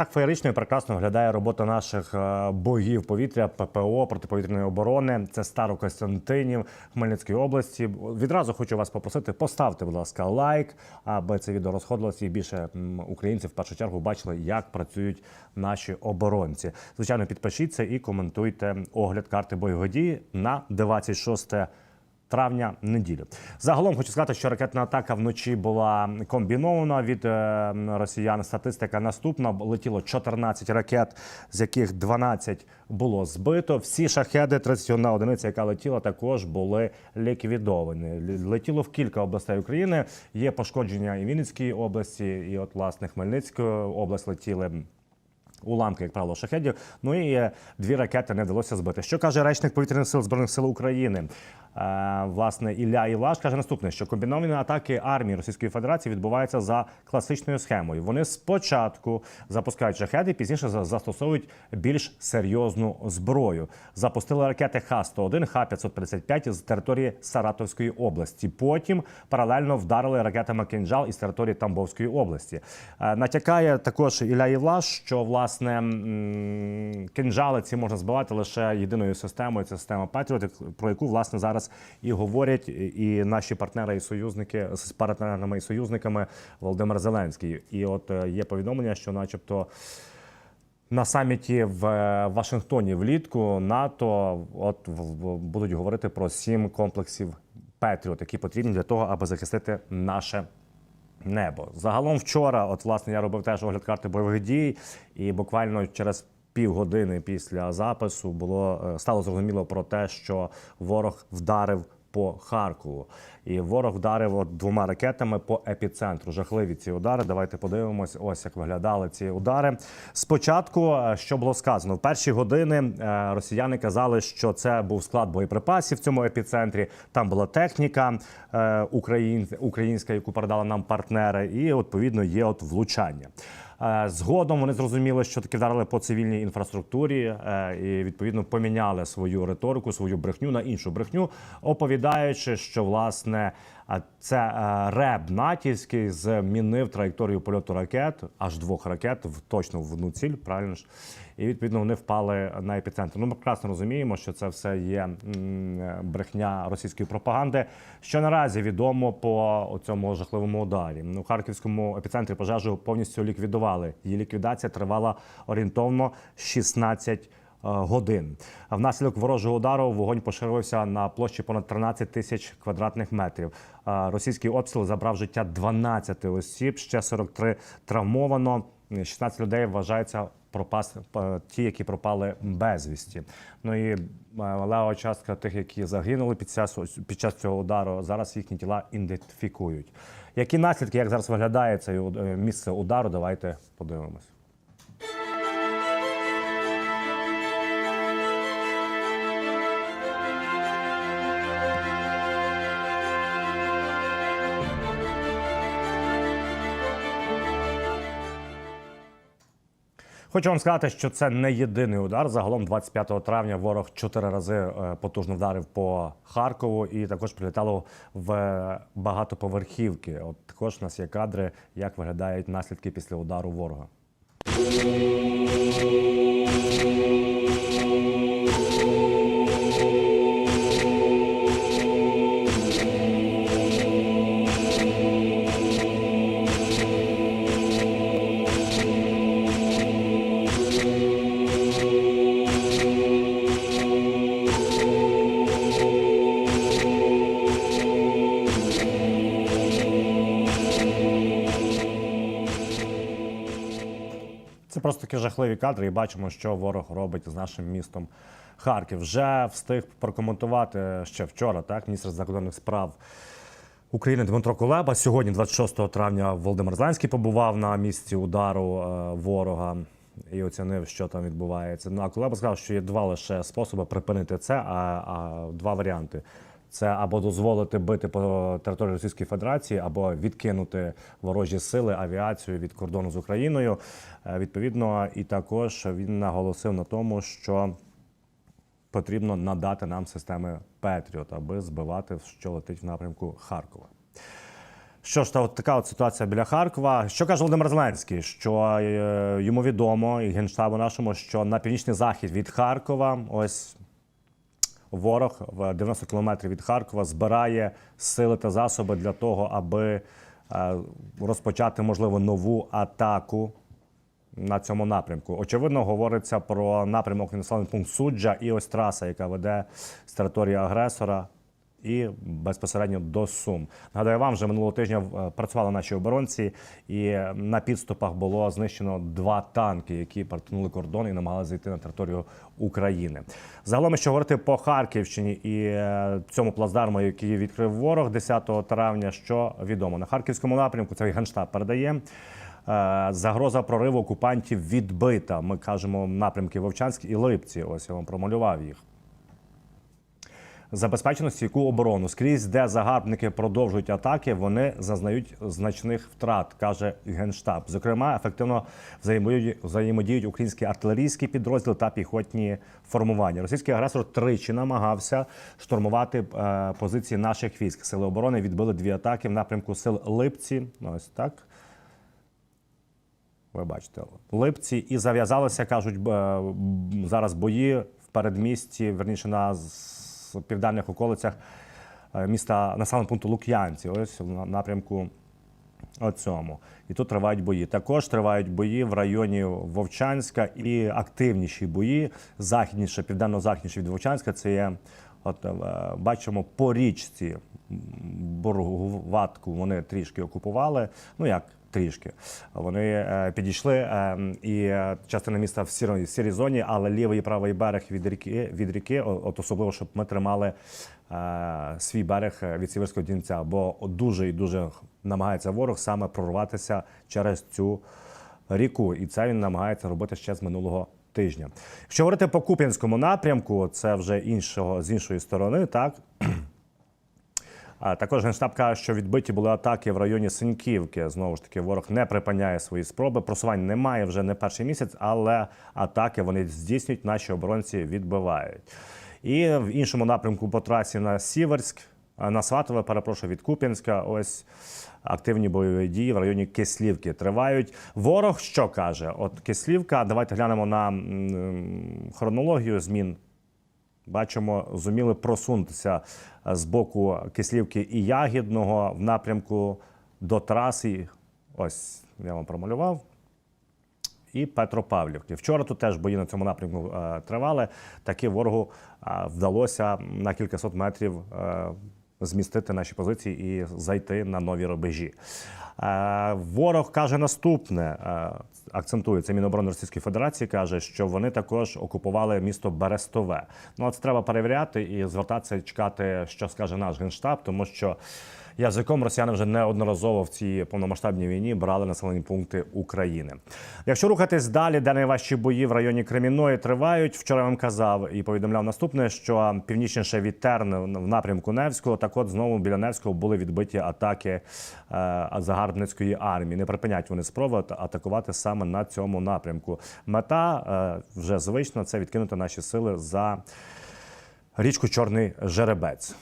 Так феєрично і прекрасно виглядає робота наших е, боїв повітря, ППО протиповітряної оборони. Це Старокостянтинів Хмельницької області. Відразу хочу вас попросити, поставте, будь ласка, лайк, аби це відео розходилося і більше українців в першу чергу бачили, як працюють наші оборонці. Звичайно, підпишіться і коментуйте огляд карти бойових дій на 26 травня неділю. Загалом хочу сказати, що ракетна атака вночі була комбінована від е, росіян. Статистика наступна: летіло 14 ракет, з яких 12 було збито. Всі шахеди, 31 одиниця, яка летіла, також були ліквідовані. Летіло в кілька областей України. Є пошкодження і Вінницької області, і от власне Хмельницької область летіли. Уламки, як правило, шахедів. Ну і дві ракети не вдалося збити. Що каже речник повітряних сил збройних сил України? Е, власне, Ілля Ілаш каже наступне: що комбіновані атаки армії Російської Федерації відбуваються за класичною схемою. Вони спочатку запускають шахеди, пізніше за- застосовують більш серйозну зброю. Запустили ракети Х-101, Х-555 з території Саратовської області. Потім паралельно вдарили ракетами «Кинджал» із території Тамбовської області. Е, Натякає також Ілля Євлаш, що власне м, кинджали ці можна збивати лише єдиною системою. Це система Patriot, про яку власне зараз і говорять і наші партнери і союзники з партнерами і союзниками Володимир Зеленський. І от е, є повідомлення, що, начебто. На саміті в е, Вашингтоні влітку НАТО от будуть говорити про сім комплексів Петріот, які потрібні для того, аби захистити наше небо. Загалом вчора, от власне, я робив теж огляд карти бойових дій, і буквально через півгодини після запису було е, стало зрозуміло про те, що ворог вдарив. По Харкову, і ворог вдарив от двома ракетами по епіцентру. Жахливі ці удари. Давайте подивимось, ось як виглядали ці удари. Спочатку, е, що було сказано, в перші години е, росіяни казали, що це був склад боєприпасів в цьому епіцентрі. Там була техніка українська, яку передали нам партнери, і відповідно є от влучання. Е, Згодом вони зрозуміли, що таки вдарили по цивільній інфраструктурі е, і відповідно поміняли свою риторику, свою брехню на іншу брехню, оповідаючи, що власне це е, реб натівський змінив траєкторію польоту ракет, аж двох ракет, в точно в одну ціль, правильно ж. І відповідно вони впали на епіцентр. Ну, ми прекрасно розуміємо, що це все є брехня російської пропаганди. Що наразі відомо по цьому жахливому ударі. У харківському епіцентрі пожежу повністю ліквідували. Її ліквідація тривала орієнтовно 16 е, годин. Внаслідок ворожого удару вогонь поширився на площі понад 13 тисяч квадратних метрів. Російський обстріл забрав життя 12 осіб, ще 43 травмовано. 16 людей вважається пропас ті, які пропали безвісті. Ну і е, лева частка тих, які загинули під час під час цього удару. Зараз їхні тіла ідентифікують. Які наслідки, як зараз виглядає це е, місце удару? Давайте подивимось. Хочу вам сказати, що це не єдиний удар. Загалом 25 травня ворог чотири рази е, потужно вдарив по Харкову і також прилітало в багатоповерхівки. От також у нас є кадри, як виглядають наслідки після удару ворога. Такі жахливі кадри, і бачимо, що ворог робить з нашим містом Харків. Вже встиг прокоментувати ще вчора, так, міністр закордонних справ. України Дмитро Кулеба сьогодні, 26 травня, Володимир Зеленський побував на місці удару е, ворога і оцінив, що там відбувається. Ну а Кулеба сказав, що є два лише способи припинити це, а, а два варіанти. Це або дозволити бити по території Російської Федерації, або відкинути ворожі сили, авіацію від кордону з Україною. Е, Відповідно, і також він наголосив на тому, що потрібно надати нам системи Петріот, аби збивати, що летить в напрямку Харкова. Що ж, та от така от ситуація біля Харкова. Що каже Володимир Зеленський? Що е, йому відомо і генштабу нашому, що на північний захід від Харкова, ось ворог в 90 кілометрів від Харкова збирає сили та засоби для того, аби е, розпочати можливо нову атаку на цьому напрямку. Очевидно, говориться про напрямок населений пункт суджа і ось траса, яка веде з території агресора. І безпосередньо до Сум. Нагадаю вам, вже минулого тижня е, працювали наші оборонці, і на підступах було знищено два танки, які перетнули кордон і намагалися зайти на територію України. Загалом, що говорити по Харківщині і е, цьому плацдарму, який відкрив ворог 10 травня, що відомо на харківському напрямку, це генштаб передає. Е, Загроза прориву окупантів відбита. Ми кажемо напрямки Вовчанськ і Липці. Ось я вам промалював їх. Забезпечено стійку оборону скрізь, де загарбники продовжують атаки, вони зазнають значних втрат, каже генштаб. Зокрема, ефективно взаємодіють, українські артилерійські підрозділи та піхотні формування. Російський агресор тричі намагався штурмувати е, позиції наших військ. Сили оборони відбили дві атаки в напрямку сил Липці. Ось так. Ви бачите, липці і зав'язалися, кажуть, зараз бої в передмісті, верніше на з- південних околицях е, міста населеного пункту Лук'янці. Ось на напрямку оцьому. І тут тривають бої. Також тривають бої в районі Вовчанська і активніші бої західніше, південно-західніше від Вовчанська. Це є, от е, бачимо, по річці Боргуватку вони трішки окупували. Ну як трішки. Вони е, підійшли е, і е, частина міста в сірій, сірій зоні, але лівий і правий берег від ріки, від ріки, от особливо, щоб ми тримали свій берег від Сіверського Дінця, бо дуже і дуже намагається ворог саме прорватися через цю ріку, і це він намагається робити ще з минулого тижня. Якщо говорити по Куп'янському напрямку, це вже іншого з іншої сторони, так. Також генштаб каже, що відбиті були атаки в районі Синьківки. Знову ж таки, ворог не припиняє свої спроби. Просувань немає вже не перший місяць, але атаки вони здійснюють, наші оборонці відбивають. І в іншому напрямку по трасі на Сіверськ, на Сватове, перепрошую, від Куп'янська. Ось активні бойові дії в районі Кислівки тривають. Ворог що каже? От Кислівка, давайте глянемо на хронологію змін Бачимо, зуміли просунутися е, з боку Кислівки і Ягідного в напрямку до траси. Ось я вам промалював. І Петропавлівки. Вчора тут теж бої на цьому напрямку е, тривали. Таки ворогу е, вдалося на кількасот метрів змістити наші позиції і зайти на нові рубежі. Ворог каже наступне. е, Акцентує Міноборони Російської Федерації, каже, що вони також окупували місто Берестове. Ну це треба перевіряти і звертатися і чекати, що скаже наш генштаб, тому що язиком росіяни вже неодноразово в цій повномасштабній війні брали населені пункти України. Якщо рухатись далі, де найважчі бої в районі Кремінної тривають. Вчора я вам казав і повідомляв наступне, що північніше від Терн в напрямку Невського, так от знову біля Невського були відбиті атаки е, загарбницької армії. Не припинять вони спроби атакувати саме на цьому напрямку. Мета е, вже звична це відкинути наші сили за річку Чорний Жеребець.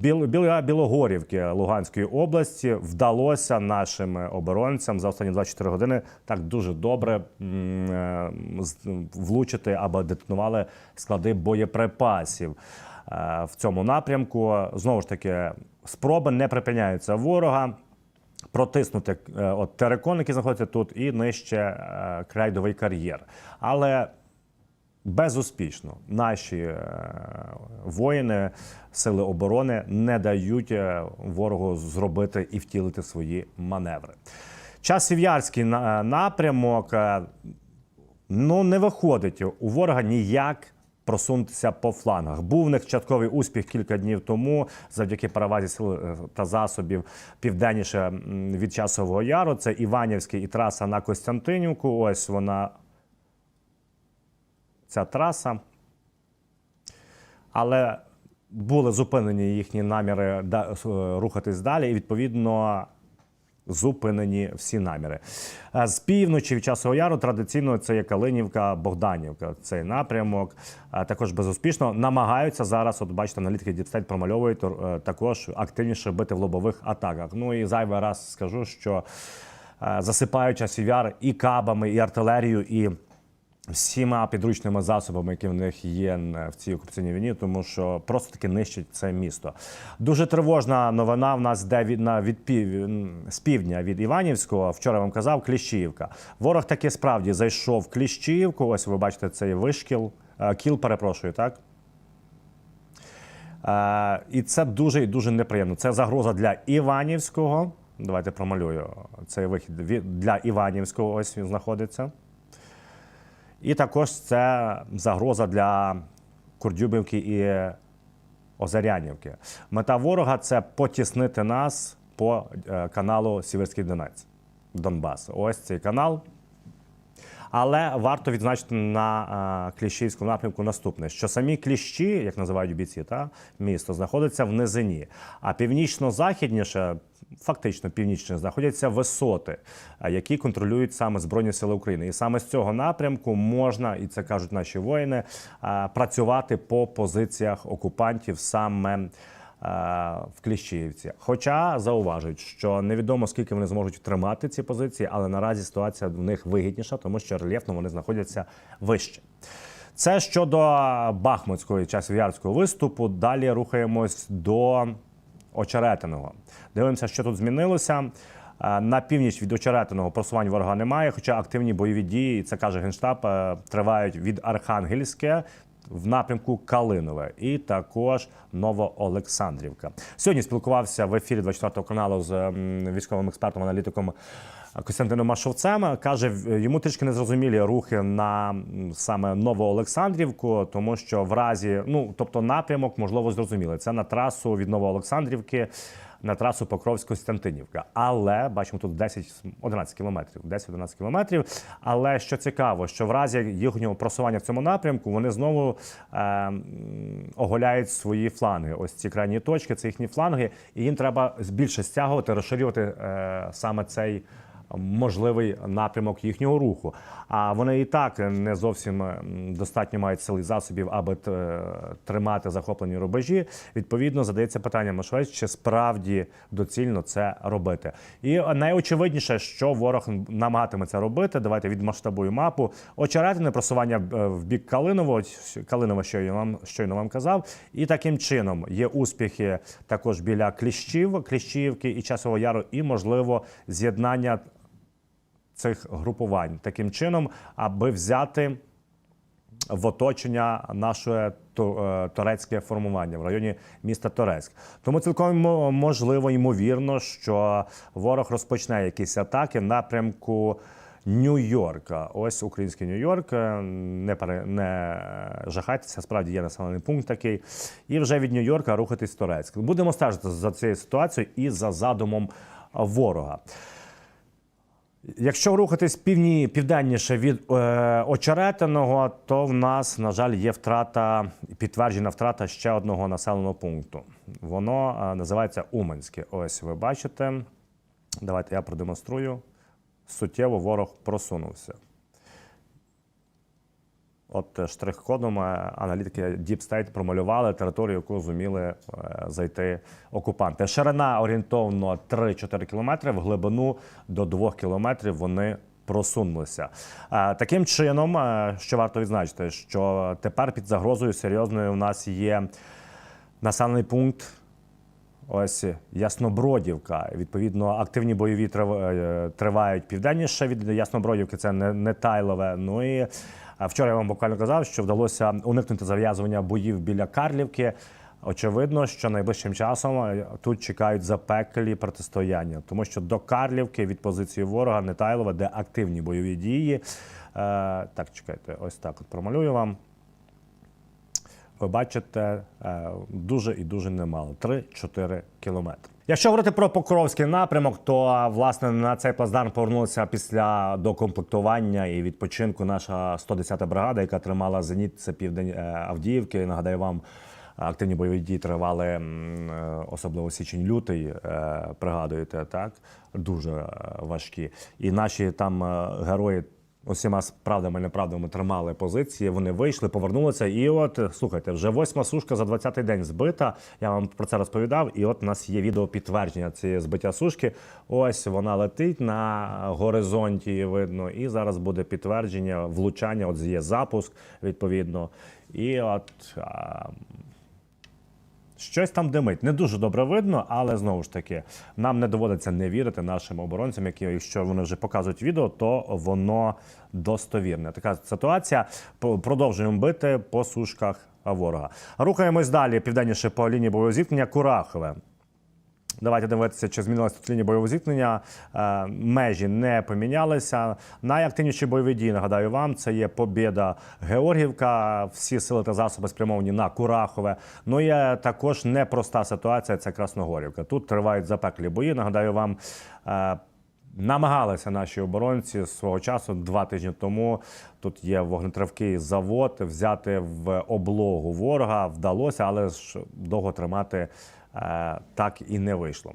Біля Білогорівки Луганської області вдалося нашим оборонцям за останні 24 години так дуже добре е, влучити або детонували склади боєприпасів е, в цьому напрямку. Знову ж таки, спроби не припиняються ворога. Протиснути е, от терекон, який знаходиться тут, і нижче е, крайдовий кар'єр. Але Безуспішно наші е, воїни, сили оборони не дають ворогу зробити і втілити свої маневри. Часів'ярський напрямок ну не виходить у ворога ніяк. Просунутися по флангах. Був в них частковий успіх кілька днів тому, завдяки перевазі сил е, та засобів південніше від часового яру. Це Іванівський і траса на Костянтинівку. Ось вона ця траса. Але були зупинені їхні наміри да- рухатись далі, і відповідно Зупинені всі наміри. З півночі від часового яру традиційно це є Калинівка, Богданівка. Цей напрямок також безуспішно намагаються зараз. От бачите, аналітики Діпстейт промальовують е, також активніше бити в лобових атаках. Ну і зайвий раз скажу, що е, засипають часів яр і кабами, і артилерією, і всіма підручними засобами, які в них є в цій окупаційній війні, тому що просто таки нищить це місто. Дуже тривожна новина в нас йде від на від пів з півдня від Іванівського. Вчора вам казав Кліщіївка. Ворог таки справді зайшов в Кліщіївку. Ось ви бачите цей вишкіл, е, кіл, перепрошую, так. Е, і це дуже і дуже неприємно. Це загроза для Іванівського. Давайте промалюю цей вихід для Іванівського. Ось він знаходиться. І також це загроза для Курдюбівки і Озарянівки. Мета ворога це потіснити нас по е, каналу Сіверський Донець, Донбас. Ось цей канал. Але варто відзначити на е, Кліщівському напрямку наступне: що самі кліщі, як називають бійці, та місто знаходиться в низині, а північно-західніше, фактично північніше, знаходяться висоти, е, які контролюють саме Збройні Сили України. І саме з цього напрямку можна, і це кажуть наші воїни, е, працювати по позиціях окупантів саме е, в Кліщіївці. Хоча зауважують, що невідомо скільки вони зможуть втримати ці позиції, але наразі ситуація в них вигідніша, тому що рельєфно вони знаходяться вище. Це щодо Бахмутського і часов'ярського виступу. Далі рухаємось до Очеретиного. Дивимося, що тут змінилося. Е, На північ від Очеретиного просувань ворога немає, хоча активні бойові дії, це каже Генштаб, е, тривають від Архангельське в напрямку Калинове і також Новоолександрівка. Сьогодні спілкувався в ефірі 24 каналу з військовим експертом, аналітиком Костянтином Машовцем. Каже, йому трішки незрозумілі рухи на саме Новоолександрівку, тому що в разі, ну тобто напрямок, можливо, зрозуміли. Це на трасу від Новоолександрівки на трасу Покровськ-Костянтинівка. Але бачимо тут 10-11 кілометрів. 10-11 кілометрів. Але що цікаво, що в разі їхнього просування в цьому напрямку вони знову е, оголяють свої фланги. Ось ці крайні точки, це їхні фланги, і їм треба більше стягувати, розширювати е, саме цей можливий напрямок їхнього руху. А вони і так не зовсім достатньо мають сили засобів, аби е, тримати захоплені рубежі. Відповідно, задається питання Машвець, чи справді доцільно це робити. І найочевидніше, що ворог намагатиме це робити. Давайте відмасштабую мапу. Очеретине просування е, в бік Калиново, Калинова, що я вам щойно вам казав. І таким чином є успіхи також біля Кліщів, Кліщівки і Часового Яру, і можливо з'єднання цих групувань таким чином, аби взяти в оточення наше е, турецьке формування в районі міста Торецьк. Тому цілком можливо ймовірно, що ворог розпочне якісь атаки напрямку. Нью-Йорка, ось український Нью-Йорк. е, Не пере не жахайтеся, справді є населений пункт такий. І вже від Нью-Йорка рухатись в Торецьк. Будемо стежити за цією ситуацією і за задумом ворога. Якщо рухатись півні, південніше від е, очеретиного, то в нас, на жаль, є втрата, підтверджена втрата ще одного населеного пункту. Воно е, називається Уманське. Ось ви бачите. Давайте я продемонструю. Суттєво ворог просунувся. От е, штрих-кодом е, аналітики Deep State промалювали територію, яку зуміли е, зайти окупанти. Ширина орієнтовно 3-4 кілометри, в глибину до 2 кілометрів вони просунулися. Таким чином, що варто відзначити, що тепер під загрозою серйозною у нас є населений пункт. Ось Яснобродівка. Відповідно, активні бойові тривають південніше від Яснобродівки. Це не, не Тайлове. Ну і вчора я вам буквально казав, що вдалося уникнути зав'язування боїв біля Карлівки. Очевидно, що найближчим часом е, тут чекають запеклі протистояння, тому що до Карлівки від позиції ворога Нетайлова, де активні бойові дії. Е, так, чекайте, ось так от промалюю вам ви бачите е, дуже і дуже немало 3-4 кілометри. Якщо говорити про Покровський напрямок, то власне на цей плацдарм повернулася після докомплектування і відпочинку наша 110-та бригада, яка тримала зеніт, це південь е, Авдіївки. Нагадаю вам. активні бойові дії тривали, е, особливо січень-лютий, е, пригадуєте, так? Дуже е, важкі. І наші там е, герої усіма правдами і неправдами тримали позиції. Вони вийшли, повернулися. І от слухайте, вже восьма сушка за 20-й день збита. Я вам про це розповідав. І от у нас є відео підтвердження цієї збиття сушки. Ось вона летить на горизонті, видно. І зараз буде підтвердження влучання. От є запуск відповідно. І от. А, Щось там димить. Не дуже добре видно, але знову ж таки, нам не доводиться не вірити нашим оборонцям, які, якщо вони вже показують відео, то воно достовірне. Така ситуація. Продовжуємо бити по сушках ворога. Рухаємось далі південніше по лінії бойового зіткнення Курахове. Давайте дивитися, чи змінилася тут лінія бойового зіткнення. Е, Межі не помінялися. Найактивніші бойові дії, нагадаю вам, це є Побєда Георгівка. Всі сили та засоби спрямовані на Курахове. Ну є також непроста ситуація. Це Красногорівка. Тут тривають запеклі бої. Нагадаю вам. е, Намагалися наші оборонці свого часу два тижні тому. Тут є вогнетривкий завод взяти в облогу ворога. Вдалося, але ж довго тримати так і не вийшло.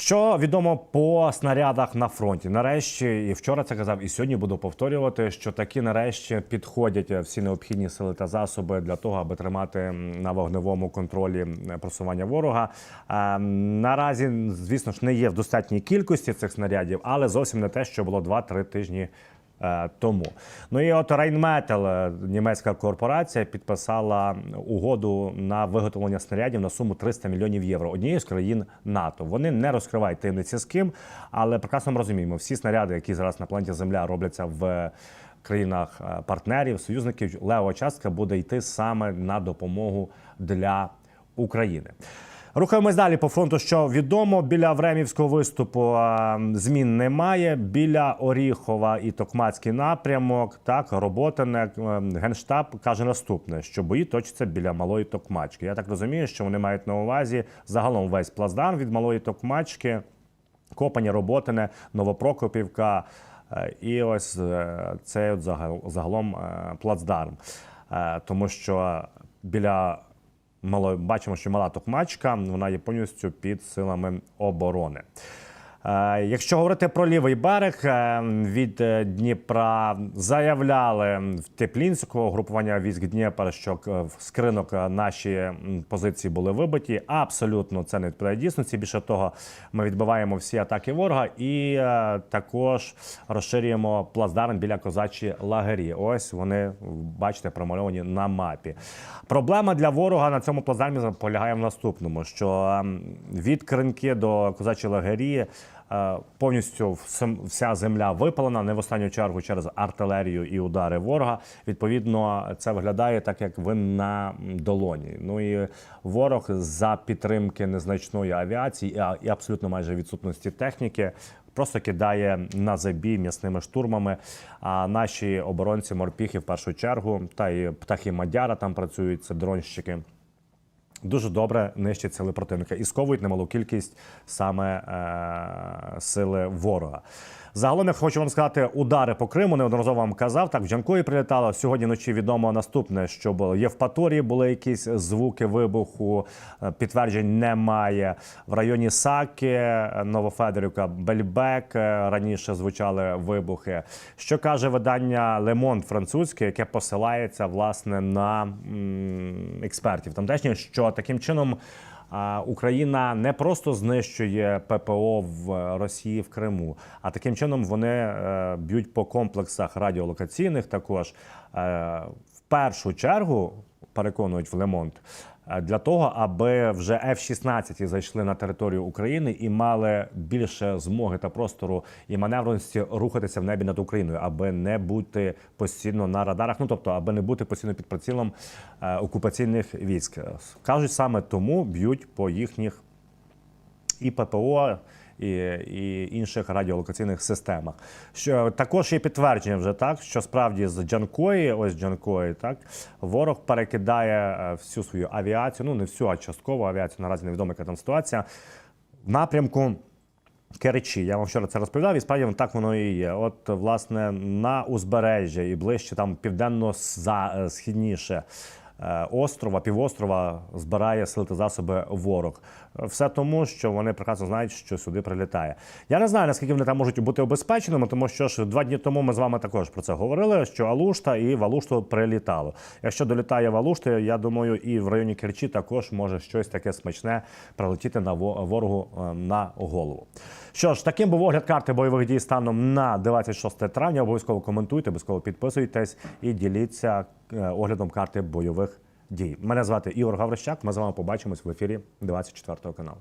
Що відомо по снарядах на фронті? Нарешті, і вчора це казав, і сьогодні буду повторювати, що такі нарешті підходять всі необхідні сили та засоби для того, аби тримати на вогневому контролі просування ворога. Е, Наразі, звісно ж, не є в достатній кількості цих снарядів, але зовсім не те, що було 2-3 тижні е, тому. Ну і от е, німецька корпорація, підписала угоду на виготовлення снарядів на суму 300 мільйонів євро однією з країн НАТО. Вони не розкривають таємниці з ким, але прекрасно розуміємо, всі снаряди, які зараз на планеті Земля робляться в країнах е, партнерів, союзників, лева частка буде йти саме на допомогу для України. Рухаємось далі по фронту. Що відомо біля Времівського виступу змін немає. Біля Оріхова і Токмацький напрямок. Так, Роботине е, генштаб каже наступне: що бої точаться біля малої Токмачки. Я так розумію, що вони мають на увазі загалом весь плацдарм від малої Токмачки, Копані, Роботине, Новопрокопівка. Е, І ось е, це загалом плацдарм. Тому що біля мало, бачимо, що мала токмачка, вона є повністю під силами оборони. Е, Якщо говорити про лівий берег е, від е, Дніпра, заявляли в Теплінського групування військ Дніпра, що в скринок наші позиції були вибиті. Абсолютно це не відповідає дійсності. Більше того, ми відбиваємо всі атаки ворога і також розширюємо плацдарм біля козачі лагері. Ось вони бачите промальовані на мапі. Проблема для ворога на цьому плацдармі полягає в наступному: що від кринки до козачої лагері. Е, Повністю вся земля випалена, не в останню чергу через артилерію і удари ворога. Відповідно, це виглядає так, як ви на долоні. Ну і ворог за підтримки незначної авіації і, абсолютно майже відсутності техніки. Просто кидає на забій м'ясними штурмами. А наші оборонці морпіхи в першу чергу, та й птахи Мадяра там працюють, це дронщики дуже добре нищать сили противника і сковують немалу кількість саме е, сили ворога. Загалом, я хочу вам сказати, удари по Криму неодноразово вам казав. Так в Джанкої прилітало. Сьогодні вночі відомо наступне, що було Євпаторії були якісь звуки вибуху. е, Підтверджень немає. В районі Саки, е, Новофедорівка, Бельбек е, раніше звучали вибухи. Що каже видання Лемонт французьке, яке посилається власне на експертів тамтешніх, що таким чином. Україна не просто знищує ППО в Росії в Криму, а таким чином вони е, б'ють по комплексах радіолокаційних. Також Е, в першу чергу переконують в Лемонт для того, аби вже F-16 зайшли на територію України і мали більше змоги та простору і маневреності рухатися в небі над Україною, аби не бути постійно на радарах. Ну тобто, аби не бути постійно під прицілом е, окупаційних військ. Кажуть, саме тому б'ють по їхніх і ППО. І, і інших радіолокаційних системах. Що також є підтвердження вже так, що справді з Джанкої, ось Джанкої, так ворог перекидає е, всю свою авіацію, ну не всю, а часткову авіацію. Наразі невідомо, яка там ситуація в напрямку. Керчі, я вам вчора це розповідав, і справді так воно і є. От, власне, на узбережжя і ближче там південно-східніше е, острова, півострова збирає сили та засоби ворог. Все тому, що вони прекрасно знають, що сюди прилітає. Я не знаю, наскільки вони там можуть бути обезпеченими, тому що ж два дні тому ми з вами також про це говорили. Що Алушта і в прилітало. Якщо долітає в Алушти, я думаю, і в районі Керчі також може щось таке смачне прилетіти на ворогу е, на голову. Що ж, таким був огляд карти бойових дій станом на 26 травня. Обов'язково коментуйте, обов'язково підписуйтесь і діліться е, оглядом карти бойових дій. Мене звати Ігор Гаврищак. Ми з вами побачимось в ефірі 24 каналу.